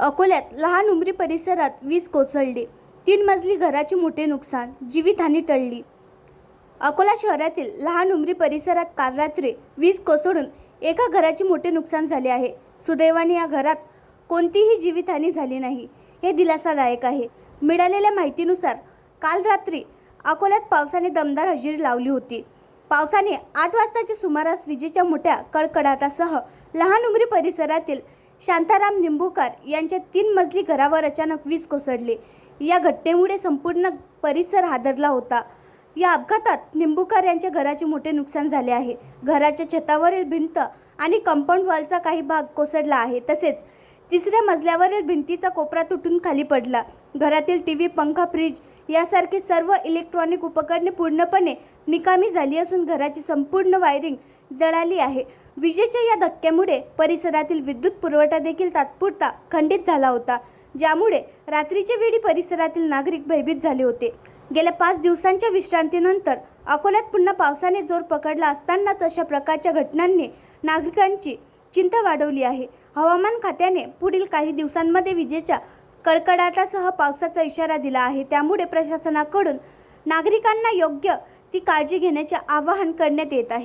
अकोल्यात लहान उमरी परिसरात वीज कोसळली. तीन मजली घराचे मोठे नुकसान जीवितहानी टळली. अकोला शहरातील लहान उमरी परिसरात काल रात्री वीज कोसळून एका घराचे मोठे नुकसान झाले आहे. सुदैवाने या घरात कोणतीही जीवितहानी झाली नाही. हे दिलासादायक आहे. मिळालेल्या माहितीनुसार काल रात्री अकोल्यात पावसाने दमदार हजेरी लावली होती. पावसाने आठ वाजताच्या सुमारास विजेच्या मोठ्या कडकडाटासह लहान उमरी परिसरातील शांताराम निंबूकर यांच्या तीन मजली घरावर अचानक वीज कोसळली. या घटनेमुळे संपूर्ण परिसर हादरला होता. या अपघातात निंबूकर यांच्या घराचे मोठे नुकसान झाले आहे. घराच्या छतावरील भिंत आणि कंपाऊंड वॉलचा काही भाग कोसळला आहे. तसेच तिसऱ्या मजल्यावरील भिंतीचा कोपरा तुटून खाली पडला. घरातील टी व्ही पंखा फ्रीज यासारखी सर्व इलेक्ट्रॉनिक उपकरणे पूर्णपणे निकामी झाली असून घराची संपूर्ण वायरिंग जळाली आहे. विजेच्या या धक्क्यामुळे परिसरातील विद्युत पुरवठा देखील तात्पुरता खंडित झाला होता ज्यामुळे रात्रीच्या वेळी परिसरातील नागरिक भयभीत झाले होते. गेल्या पाच दिवसांच्या विश्रांतीनंतर अकोल्यात पुन्हा पावसाने जोर पकडला असतानाच अशा प्रकारच्या घटनांनी नागरिकांची चिंता वाढवली आहे. हवामान खात्याने पुढील काही दिवसांमध्ये विजेच्या कडकडाटासह पावसाचा इशारा दिला आहे. त्यामुळे प्रशासनाकडून नागरिकांना योग्य ती काळजी घेण्याचे आवाहन करण्यात येत आहे.